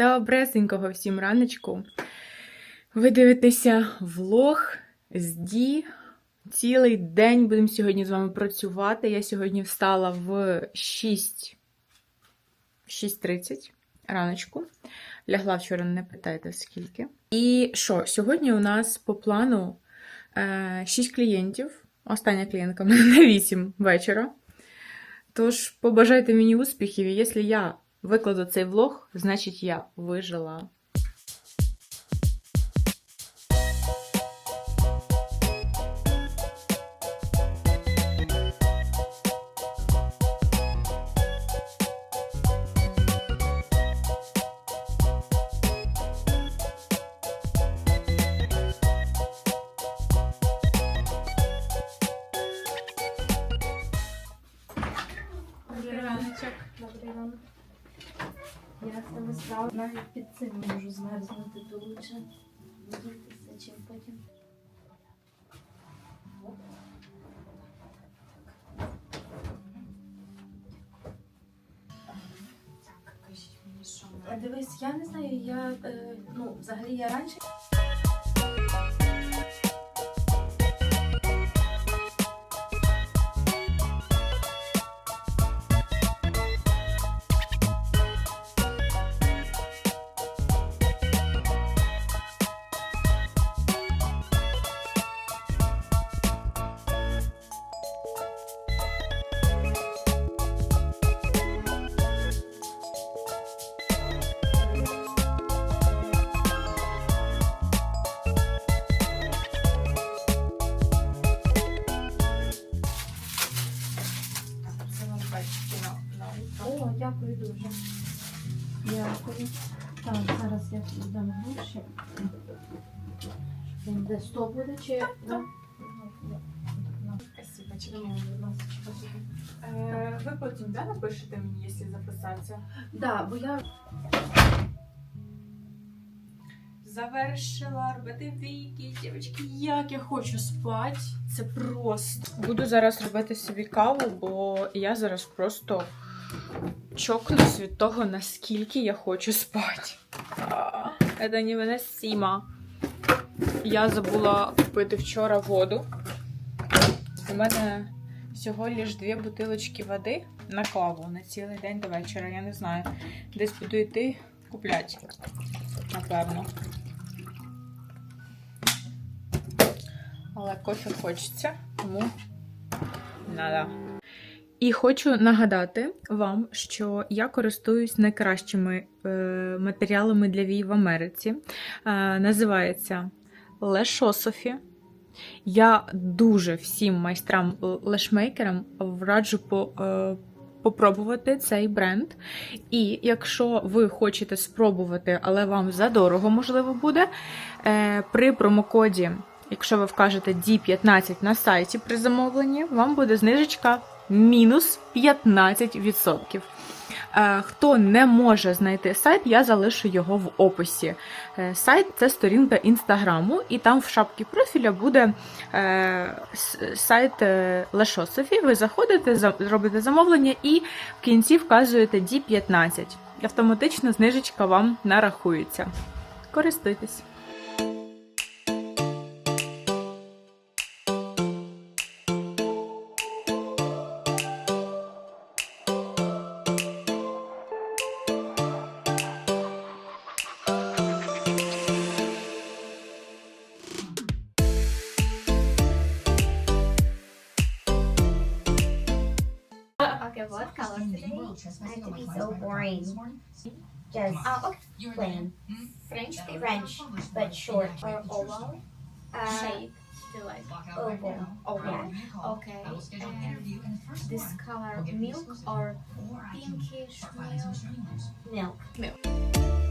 Добресенького всім раночку. Ви дивитеся влог з Ді. Цілий день будемо сьогодні з вами працювати. Я сьогодні встала в 6... 6.30 раночку. Лягла вчора, не питайте скільки. І що, сьогодні у нас по плану е, 6 клієнтів. Остання клієнтка на 8 вечора. Тож побажайте мені успіхів, і якщо я викладу цей влог, значить я вижила. Я справа навіть під цим можу змерзнути, то лучше дітися, чим потім. Дивись, я не знаю, я е, ну взагалі я раніше. Він де 100 буде чи. Да? Спасибо, Ну. Е, Ви потім да, напишете мені, якщо записатися. Да, бо я Завершила робити віки, дівчатки, як я хочу спати. Це просто. Буду зараз робити собі каву, бо я зараз просто чокнусь від того, наскільки я хочу спати. Це невиносимо. Я забула купити вчора воду. У мене всього лиш дві бутилочки води на каву на цілий день до вечора. Я не знаю. Десь буду йти купляти. Напевно. Але кофе хочеться, тому надо. І хочу нагадати вам, що я користуюсь найкращими е, матеріалами для вій в Америці. Е, називається Лешософі. Я дуже всім майстрам лешмейкерам раджу по, е, попробувати цей бренд. І якщо ви хочете спробувати, але вам задорого можливо буде, е, при промокоді, якщо ви вкажете D15 на сайті при замовленні, вам буде знижечка мінус 15%. Е, Хто не може знайти сайт, я залишу його в описі. Е, Сайт це сторінка інстаграму, і там в шапці профіля буде е, сайт Лешософі. Ви заходите, за- робите замовлення і в кінці вказуєте D15. Автоматично знижечка вам нарахується. Користуйтесь. Today? I have to be so boring. Just Oh, okay. plain. French paper. French, but short. Or oval Uh, shape. Like oval. oval? Okay. And this color milk or pinkish milk? Milk.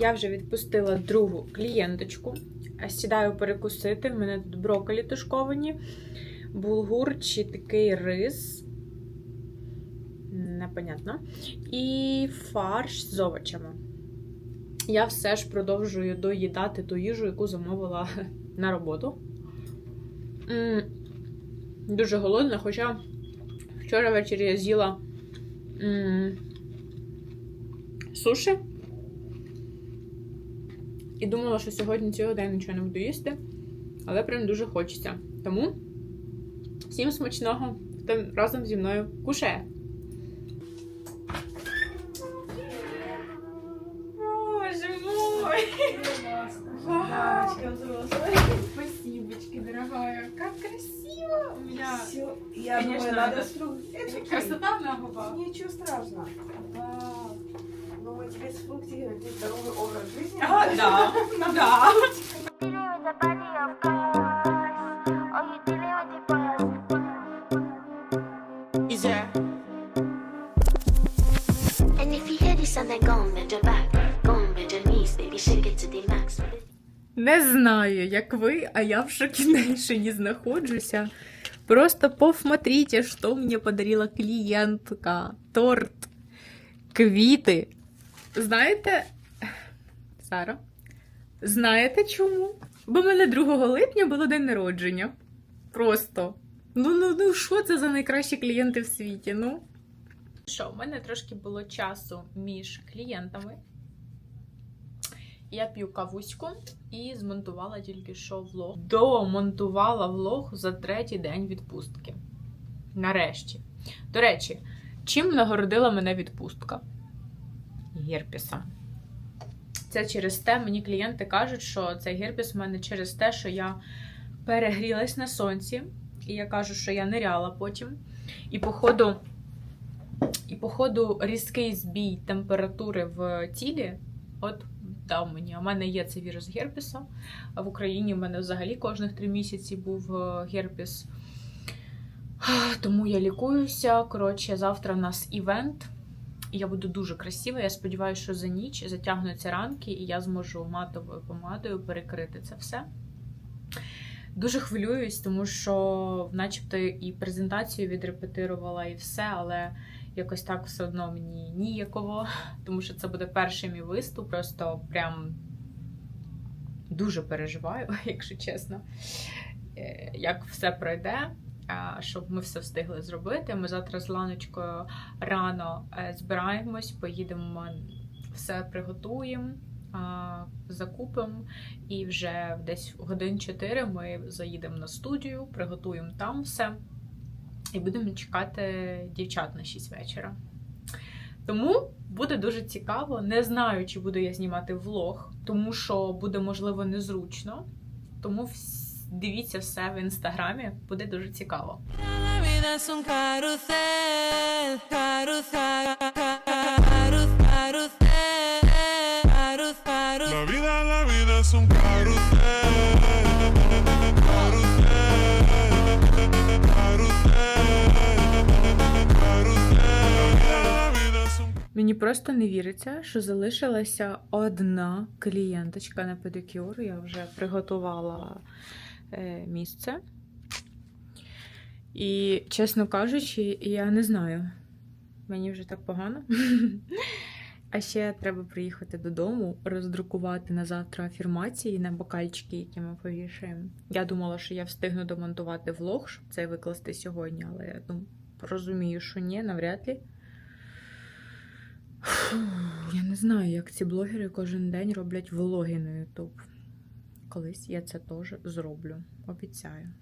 Я вже відпустила другу клієнточку. Сідаю перекусити. В мене тут брокколі тушковані, булгур чи такий рис. Непонятно. І фарш з овочами. Я все ж продовжую доїдати ту їжу, яку замовила на роботу. Дуже голодна, хоча вчора ввечері я з'їла суші. І думала, що сьогодні цілий день нічого не буду їсти, але прям дуже хочеться. Тому всім смачного, хто разом зі мною кушає. Боже мой! Спасибочки, дорогая. Как красиво! У меня Все, я Конечно, думаю, надо надо. Это красота на губах. Ничего страшного. Вау. Ну, мы тебе с фруктиками, ты здоровый образ жизни. А, да, ну да. Dealing with the body, of course. Oh, you dealing with the boss. And if you hear this sound, then go and bend your back. Go and bend your knees, baby, shake it to the max. Не знаю, як ви, а я в шокінейшені знаходжуся. Просто посмотрите, що мені подарила клієнтка. Торт, квіти. Знаєте, Сара, знаєте чому? Бо в мене 2 липня було день народження. Просто. Ну, ну, ну, що це за найкращі клієнти в світі? Ну. Що, в мене трошки було часу між клієнтами. Я п'ю кавуську і змонтувала тільки що влог. Домонтувала влог за третій день відпустки. Нарешті. До речі, чим нагородила мене відпустка? Герпісом. Це через те, мені клієнти кажуть, що цей герпіс в мене через те, що я перегрілась на сонці. І я кажу, що я ниряла потім. І походу, і походу різкий збій температури в тілі. От дав мені. У мене є цей вірус герпеса. А в Україні в мене взагалі кожних три місяці був е, герпес. Тому я лікуюся. Коротше, завтра в нас івент. Я буду дуже красива. Я сподіваюся, що за ніч затягнуться ранки, і я зможу матовою помадою перекрити це все. Дуже хвилююсь, тому що, начебто, і презентацію відрепетирувала, і все, але якось так все одно мені ніяково, тому що це буде перший мій виступ. Просто прям дуже переживаю, якщо чесно, е, як все пройде, щоб ми все встигли зробити. Ми завтра з Ланочкою рано е, збираємось, поїдемо, все приготуємо. Закупимо і вже десь годин 4 ми заїдемо на студію, приготуємо там все. І будемо чекати дівчат на 6 вечора. Тому буде дуже цікаво. Не знаю, чи буду я знімати влог, тому що буде, можливо, незручно. Тому вс- дивіться все в інстаграмі, буде дуже цікаво. Мені просто не віриться, що залишилася одна клієнточка на педикюр. Я вже приготувала е, місце. І, чесно кажучи, я не знаю. Мені вже так погано. А ще треба приїхати додому, роздрукувати на завтра афірмації на бокальчики, які ми повішаємо. Я думала, що я встигну домонтувати влог, щоб це викласти сьогодні, але я ну, розумію, що ні, навряд ли. Фу, Я не знаю, як ці блогери кожен день роблять влоги на YouTube. Колись я це теж зроблю. Обіцяю.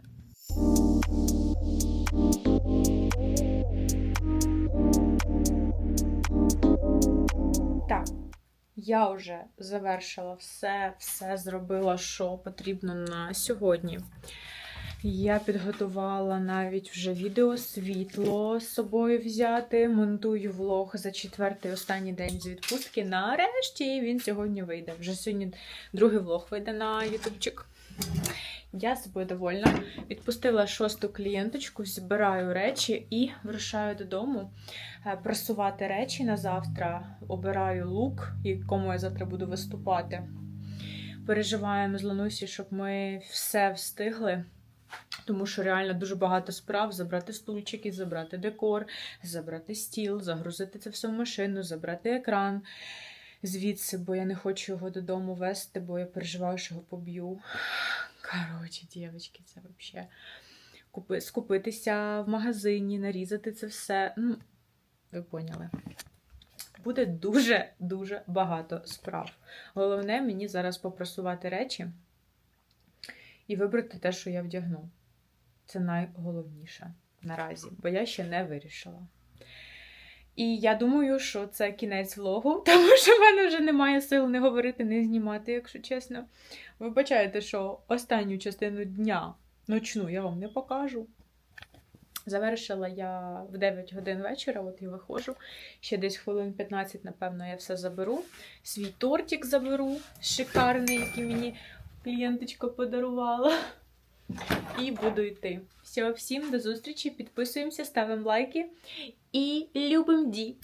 Так, я вже завершила все, все зробила, що потрібно на сьогодні. Я підготувала навіть вже відео, світло з собою взяти. Монтую влог за четвертий останній день з відпустки. Нарешті він сьогодні вийде. Вже сьогодні другий влог вийде на ютубчик. Я собою довольна. Відпустила шосту клієнточку, збираю речі і вирушаю додому е, прасувати речі на завтра. Обираю лук, якому я завтра буду виступати. Переживаємо з Ланусі, щоб ми все встигли. Тому що реально дуже багато справ: забрати стульчики, забрати декор, забрати стіл, загрузити це все в машину, забрати екран звідси, бо я не хочу його додому вести, бо я переживаю, що його поб'ю. Коротше, дівчатки, це взагалі. Купи, скупитися в магазині, нарізати це все. Ну, ви поняли. Буде дуже-дуже багато справ. Головне мені зараз попрасувати речі і вибрати те, що я вдягну. Це найголовніше наразі, бо я ще не вирішила. І я думаю, що це кінець влогу, тому що в мене вже немає сил не говорити, не знімати, якщо чесно. Вибачайте, що останню частину дня ночну я вам не покажу. Завершила я в 9 годин вечора, от і виходжу. Ще десь хвилин 15, напевно, я все заберу. Свій тортик заберу, шикарний, який мені клієнточка подарувала. І буду йти. Все, всім до зустрічі, підписуємося, ставимо лайки і любим Ді!